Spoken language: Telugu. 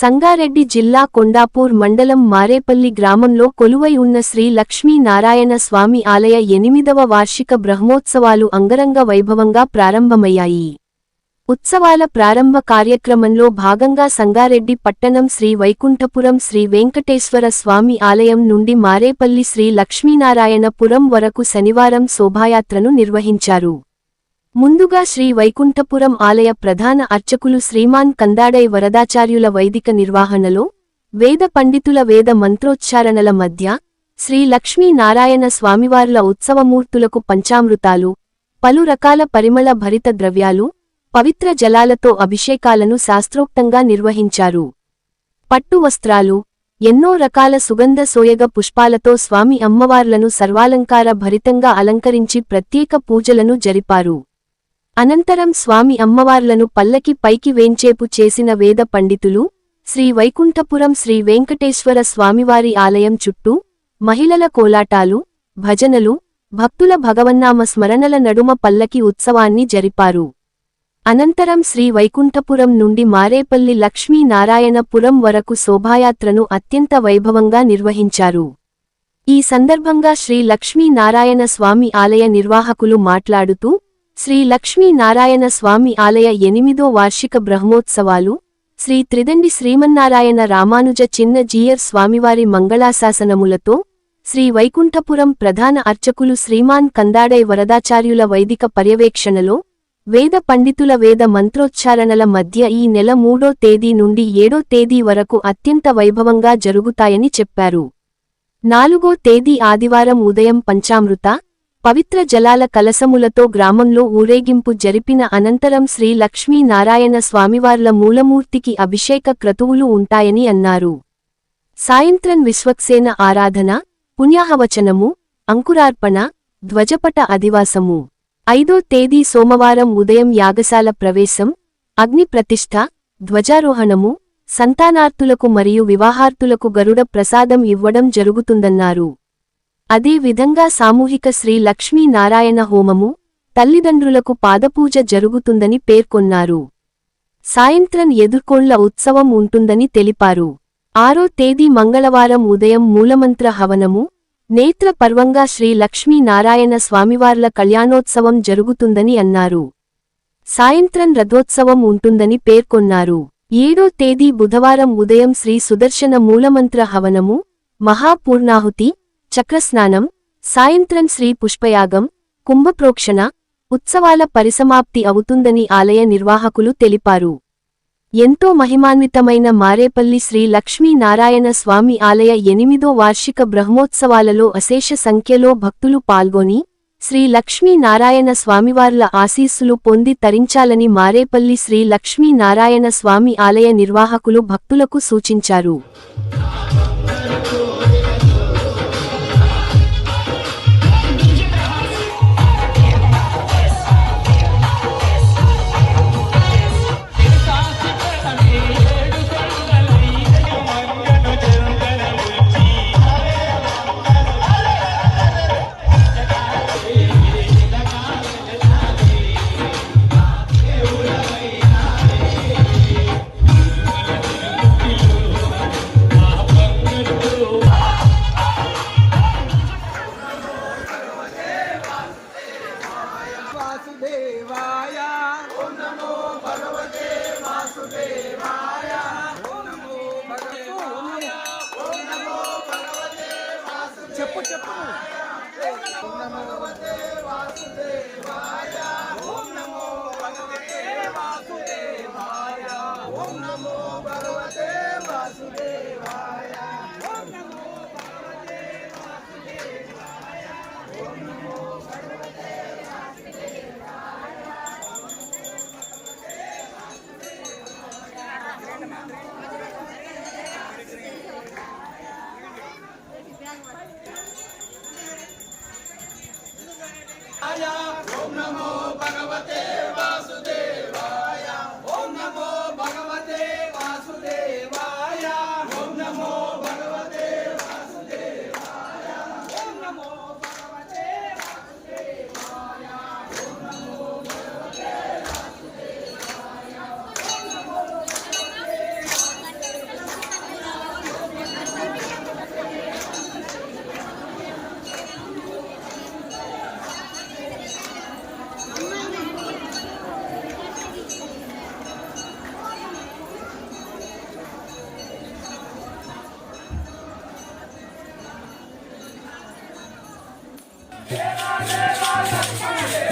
సంగారెడ్డి జిల్లా కొండాపూర్ మండలం మారేపల్లి గ్రామంలో కొలువై ఉన్న శ్రీ లక్ష్మీనారాయణ స్వామి ఆలయ ఎనిమిదవ వార్షిక బ్రహ్మోత్సవాలు అంగరంగ వైభవంగా ప్రారంభమయ్యాయి. ఉత్సవాల ప్రారంభ కార్యక్రమంలో భాగంగా సంగారెడ్డి పట్టణం శ్రీ వైకుంఠపురం శ్రీ వెంకటేశ్వర స్వామి ఆలయం నుండి మారేపల్లి శ్రీ లక్ష్మీనారాయణపురం వరకు శనివారం శోభాయాత్రను నిర్వహించారు. ముందుగా శ్రీ వైకుంఠపురం ఆలయ ప్రధాన అర్చకులు శ్రీమాన్ కందాడై వరదాచార్యుల వైదిక నిర్వహణలో వేద పండితుల వేద మంత్రోచ్చారణల మధ్య శ్రీ లక్ష్మీనారాయణ స్వామివార్ల ఉత్సవమూర్తులకు పంచామృతాలు పలు రకాల పరిమళ భరిత ద్రవ్యాలు పవిత్ర జలాలతో అభిషేకాలను శాస్త్రోక్తంగా నిర్వహించారు. పట్టు వస్త్రాలు ఎన్నో రకాల సుగంధ సోయగ పుష్పాలతో స్వామి అమ్మవార్లను సర్వాలంకార భరితంగా అలంకరించి ప్రత్యేక పూజలను జరిపారు. అనంతరం స్వామి అమ్మవార్లను పల్లకి పైకి వేంచేపు చేసిన వేద పండితులు శ్రీ వైకుంఠపురం శ్రీ వెంకటేశ్వర స్వామివారి ఆలయం చుట్టూ మహిళల కోలాటాలు భజనలు భక్తుల భగవన్నామ స్మరణల నడుమ పల్లకి ఉత్సవాన్ని జరిపారు. అనంతరం శ్రీ వైకుంఠపురం నుండి మారేపల్లి లక్ష్మీనారాయణపురం వరకు శోభాయాత్రను అత్యంత వైభవంగా నిర్వహించారు. ఈ సందర్భంగా శ్రీ లక్ష్మీనారాయణ స్వామి ఆలయ నిర్వాహకులు మాట్లాడుతూ శ్రీ లక్ష్మీనారాయణ స్వామి ఆలయ ఎనిమిదో వార్షిక బ్రహ్మోత్సవాలు శ్రీ త్రిదండి శ్రీమన్నారాయణ రామానుజ చిన్న జీయర్ స్వామివారి మంగళాశాసనములతో శ్రీ వైకుంఠపురం ప్రధాన అర్చకులు శ్రీమాన్ కందాడై వరదాచార్యుల వైదిక పర్యవేక్షణలో వేద పండితుల వేద మంత్రోచ్చారణల మధ్య ఈ నెల మూడో తేదీ నుండి ఏడో తేదీ వరకు అత్యంత వైభవంగా జరుగుతాయని చెప్పారు. నాలుగో తేదీ ఆదివారం ఉదయం పంచామృత పవిత్ర జలాల కలసములతో గ్రామంలో ఊరేగింపు జరిపిన అనంతరం శ్రీ లక్ష్మీనారాయణ స్వామివార్ల మూలమూర్తికి అభిషేక క్రతువులు ఉంటాయని అన్నారు. సాయంత్రం విశ్వక్సేన ఆరాధన పుణ్యాహవచనము అంకురార్పణ ధ్వజపట అధివాసము. ఐదో తేదీ సోమవారం ఉదయం యాగశాల ప్రవేశం అగ్ని ప్రతిష్ఠ ధ్వజారోహణము సంతానార్తులకు మరియు వివాహార్తులకు గరుడ ప్రసాదం ఇవ్వడం జరుగుతుందన్నారు. అదే విధంగా సామూహిక శ్రీ లక్ష్మీనారాయణ హోమము తల్లిదండ్రులకు పాదపూజ జరుగుతుందని పేర్కొన్నారు. సాయంత్రం ఎదుర్కోళ్ళ ఉత్సవం ఉంటుందని తెలిపారు. ఆరో తేదీ మంగళవారం ఉదయం మూలమంత్ర హవనము నేత్ర పర్వంగా శ్రీ లక్ష్మీనారాయణ స్వామివార్ల కళ్యాణోత్సవం జరుగుతుందని అన్నారు. సాయంత్రం రథోత్సవం ఉంటుందని పేర్కొన్నారు. ఏడో తేదీ బుధవారం ఉదయం శ్రీ సుదర్శన మూలమంత్ర హవనము మహాపూర్ణాహుతి చక్రస్నానం సాయంత్రం శ్రీ పుష్పయాగం కుంభప్రోక్షణ ఉత్సవాల పరిసమాప్తి అవుతుందని ఆలయ నిర్వాహకులు తెలిపారు. ఎంతో మహిమాన్వితమైన మారేపల్లి శ్రీ లక్ష్మీనారాయణ స్వామి ఆలయ ఎనిమిదో వార్షిక బ్రహ్మోత్సవాలలో అశేష సంఖ్యలో భక్తులు పాల్గొని శ్రీ లక్ష్మీనారాయణ స్వామివార్ల ఆశీస్సులు పొంది తరించాలని మారేపల్లి శ్రీ లక్ష్మీనారాయణ స్వామి ఆలయ నిర్వాహకులు భక్తులకు సూచించారు. వాసుదేవాయ. ఓం నమో భగవతే వాసుదేవాయ. ఓం నమో భగవతే ఓం నమో భగవతే చెప్పు చెప్పు. ఓం నమో భగవతే వాసుదేవాయ. ఓం నమో భగవతే వాసుదేవాయ. నమో భగవతే Yeah.